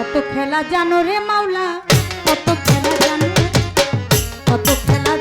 কত খেলা জানো রে মাওলা? কত খেলা জানো? কত খেলা